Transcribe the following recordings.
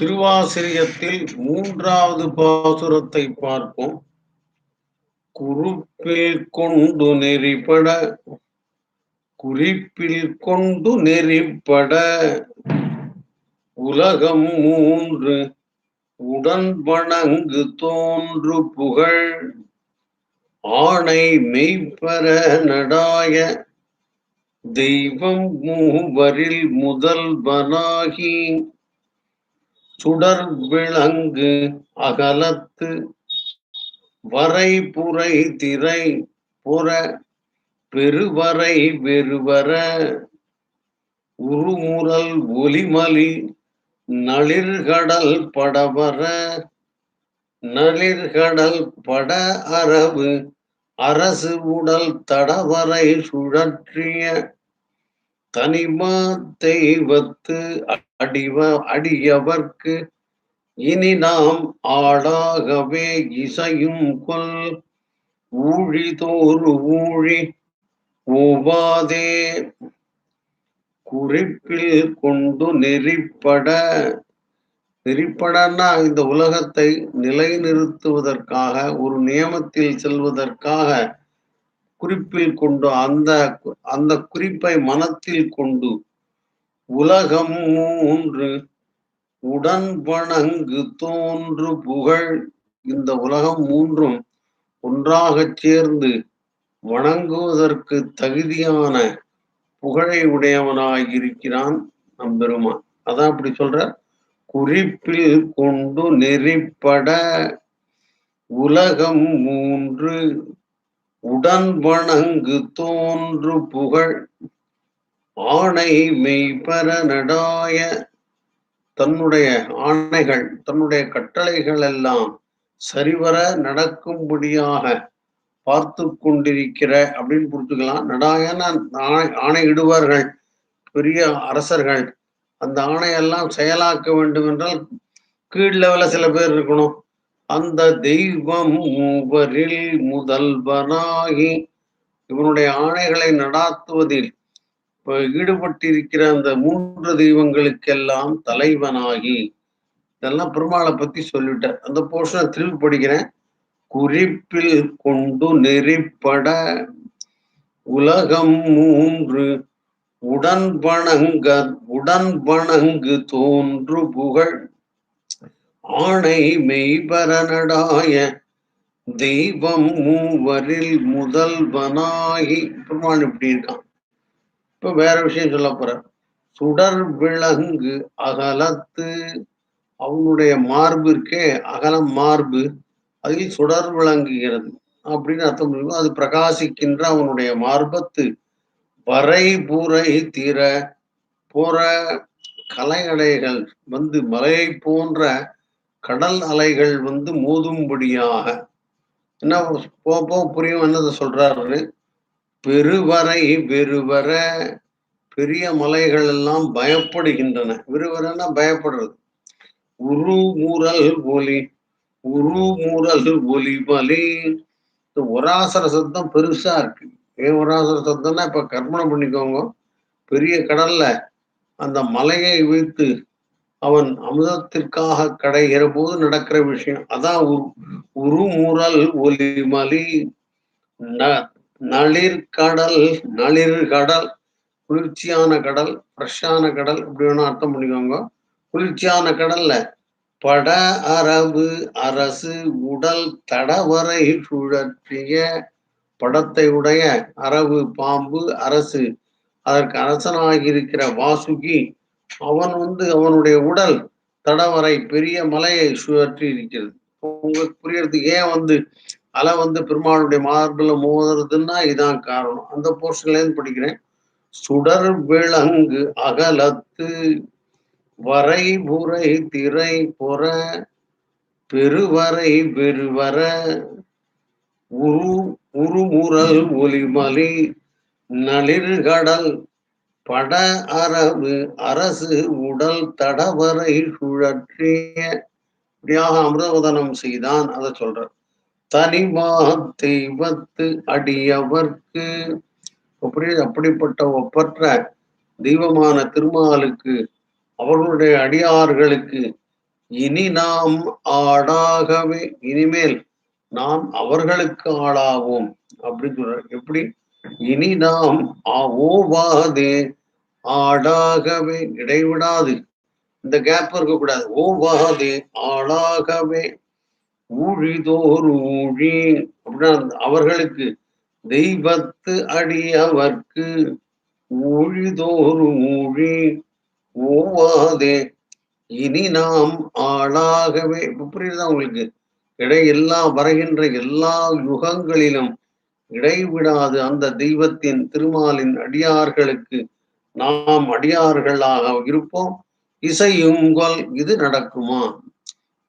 திருவாசிரியத்தில் மூன்றாவது பாசுரத்தை பார்ப்போம். குறிப்பில் கொண்டு நெறிப்பட குறிப்பில் கொண்டு நெறிப்பட உலகம் மூன்று உடன் வணங்கு தோன்று புகழ். ஆணை மெய்ப்பர நடாய தெய்வம் மூவரில் முதல்வனாகி சுடர் விளங்கு அகலத்து வரை புரை திரை புற பெருவரை வெறுவர உருமுறல் ஒலிமலி நளிர்கடல் படவர நளிர்கடல் பட அரவு அரசு உடல் தடவரை சுழற்றிய தனிமா தெய்வத்து அடிவ அடியவர்க்கு இனி நாம் ஆடாகவே இசையும் கொல் ஊழிதோறு ஊழி ஓவாதே. குறிப்பில் கொண்டு நெறிப்பட. நெறிப்படன்னா இந்த உலகத்தை நிலைநிறுத்துவதற்காக ஒரு நியமத்தில் செல்வதற்காக குறிப்பில் கொண்டு அந்த அந்த குறிப்பை மனத்தில் கொண்டு உலகம் மூன்று உடன் வணங்கு தோன்று புகழ். இந்த உலகம் மூன்றும் ஒன்றாகச் சேர்ந்து வணங்குவதற்கு தகுதியான புகழை உடையவனாயிருக்கிறான் நம்பெருமான். அதான் அப்படி சொல்ற குறிப்பில் கொண்டு நெறிப்பட உலகம் மூன்று உடன் வணங்கு தோன்று புகழ். ஆணை மெய்பர நடாய தன்னுடைய ஆணைகள் தன்னுடைய கட்டளைகள் எல்லாம் சரிவர நடக்கும்படியாக பார்த்து கொண்டிருக்கிற அப்படின்னு புரிஞ்சுக்கலாம். நடாயன ஆணை ஆணையிடுவார்கள் பெரிய அரசர்கள். அந்த ஆணையெல்லாம் செயலாக்க வேண்டும் என்றால் கீழ் லெவல சில பேர் இருக்கணும். அந்த தெய்வம் மூவரில் முதல்வனாகி இவனுடைய ஆணைகளை நடாத்துவதில் ஈடுபட்டிருக்கிற அந்த மூன்று தெய்வங்களுக்கெல்லாம் தலைவனாகி இதெல்லாம் பெருமாளை பத்தி சொல்லிட்டேன் அந்த போர்ஷனை திருப்பி படிக்கிறேன். குறிப்பில் கொண்டு நெறிப்பட உலகம் மூன்று உடன் உடன்பணங்கு உடன் தோன்று புகழ். ஆணை மெய்பரனடாய தெய்வம் மூவரில் முதல்வனாகி பெருமாள் இப்படி இருக்கான். இப்ப வேற விஷயம் சொல்ல போற சுடர் விலங்கு அகலத்து அவனுடைய மார்பு இருக்கே அகலம் மார்பு அதில் சுடர் விளங்குகிறது அப்படின்னு அர்த்தம் புரியும் அது பிரகாசிக்கின்ற அவனுடைய மார்பத்து வரை பூரை தீர புற கலை அலைகள் வந்து மலையை போன்ற கடல் அலைகள் வந்து மோதும்படியாக என்ன போ போ புரியும் என்னதை சொல்றாருன்னு பெருவரை வெறுவர பெரிய மலைகள் எல்லாம் பயப்படுகின்றன. விறுவரன்னா பயப்படுறது. உரு மூரல் ஒலி உரு மூரல் ஒலி மலி இந்த ஒராசர சத்தம் பெருசா இருக்கு. ஏன் ஒராசர சத்தம்னா இப்ப கற்பனை பண்ணிக்கோங்க. பெரிய கடல்ல அந்த மலையை வைத்து அவன் அமுதத்திற்காக கடைகிற போது நடக்கிற விஷயம். அதான் உருமுறல் நளிர்கடல் நளிர் கடல் குளிர்ச்சியான கடல் ஃப்ரெஷ்ஷான கடல் இப்படி வேணும் அர்த்தம் பண்ணிக்கோங்க. குளிர்ச்சியான கடல்ல பட அரபு அரசு உடல் தடவரை சுழற்றிய படத்தை உடைய அரபு பாம்பு அரசு. அதற்கு அரசனாக இருக்கிற வாசுகி அவன் வந்து அவனுடைய உடல் தடவரை பெரிய மலையை சுழற்றி இருக்கிறது உங்களுக்கு புரியறதுக்கு ஏன் வந்து அலை வந்து பெருமாளுடைய மார்பில் மோதுறதுன்னா இதான் காரணம். அந்த போர்ஷன்லேருந்து படிக்கிறேன்? சுடர் விளங்கு அகலத்து வரை புரை திரை பொற பெருவரை பெருவர உரு உருமுறல் ஒலிமலி நளிர்கடல் பட அரவு அரசு உடல் தடவரை சுழற்றிய இப்படியாக அமிர்தவதனம் செய்தான் அதை சொல்ற தனிமா தெய்வத்து அடியவர்க்கு. அப்படி அப்படிப்பட்ட ஒப்பற்ற தெய்வமான திருமாலுக்கு அவர்களுடைய அடியார்களுக்கு இனி நாம் ஆடாகவே இனிமேல் நாம் அவர்களுக்கு ஆளாவோம். அப்படின்னு சொல்றார். எப்படி? இனி நாம் ஓவாதே ஆடாகவே இடைவிடாது. இந்த கேப் இருக்கக்கூடாது. ஓவாதே ஆளாகவே. ஊழிதோறு ஊழி அப்படின்னா அவர்களுக்கு தெய்வத்து அடியவர்க்கு ஊழிதோறு ஊழி ஓவாதே இனி நாம் ஆளாகவே. புரியுதா உங்களுக்கு? இடை எல்லா வருகின்ற எல்லா யுகங்களிலும் இடைவிடாது அந்த தெய்வத்தின் திருமாலின் அடியார்களுக்கு நாம் அடியார்களாக இருப்போம். இசையுங்கொல் இது நடக்குமா?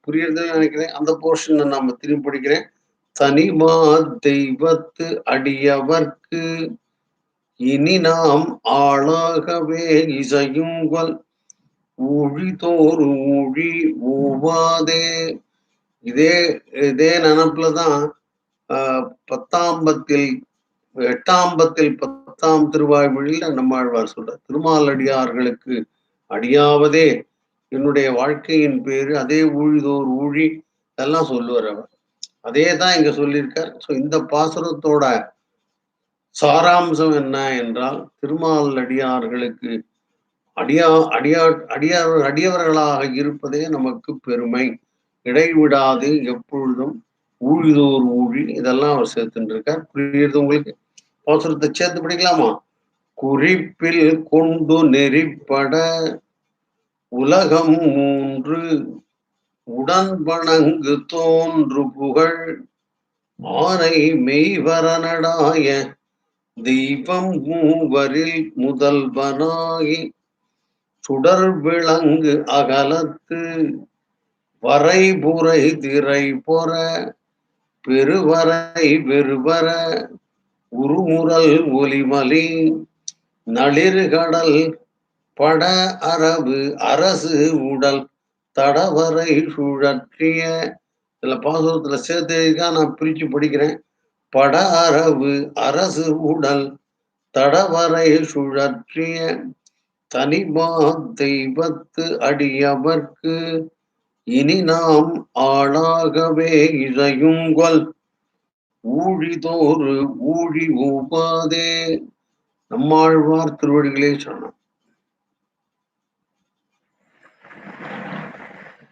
புரியுறது நினைக்கிறேன். அந்த போர்ஷன் நாம திரும்பி படிக்கிறேன். தனிமா தெய்வத்து அடியவர்க்கு இனி நாம் ஆளாகவே இசையுங்கொல் ஊழிதோறு ஊழி ஊவாதே. இதே இதே நினப்புலதான் ஆஹ் பத்தாம்பத்தில் எட்டாம்பத்தில் பத்தாம் திருவாய்மொழியில் நம்மாழ்வார் சொல்ற திருமாலடியார்களுக்கு அடியாவதே. என்னுடைய வாழ்க்கையின் பேரு அதே ஊழிதோர் ஊழி இதெல்லாம் சொல்லுவார் அவர். அதே தான் இங்க சொல்லியிருக்கார். ஸோ இந்த பாசுரத்தோட சாராம்சம் என்ன என்றால் திருமால் அடியார்களுக்கு அடியா அடியா அடியார் அடியவர்களாக இருப்பதே நமக்கு பெருமை. இடைவிடாது எப்பொழுதும் ஊழிதோர் ஊழி. இதெல்லாம் அவர் சேர்த்துட்டு இருக்கார் புரியுது உங்களுக்கு? பாசுரத்தை சேர்த்து படிக்கலாமா? குறிப்பில் கொண்டு நெறிப்பட உலகம் மூன்று உடன்பணங்கு தோன்று புகழ். ஆனை மெய்வரனடாய தெய்வம் மூவரில் முதல்வனாகி சுடர் விளங்கு அகலத்து வரைபுரை திரை பொற பெருவரை வெறுவர உருமுறல் ஒலிமலி நளிர்கடல் பட அரபு அரசு உடல் தடவரை சுழற்றிய. இதுல பாசுரத்துல சேர்த்ததுதான் நான் பிரிச்சு படிக்கிறேன். பட அரபு அரசு உடல் தடவரை சுழற்றிய. தனிமா தெய்வத்து அடியவர்க்கு இனி நாம் ஆளாகவே இசையுங்கொல் ஊழிதோறு ஊழி ஊபாதே நம்மாழ்வார் திருவடிகளே சொன்னான்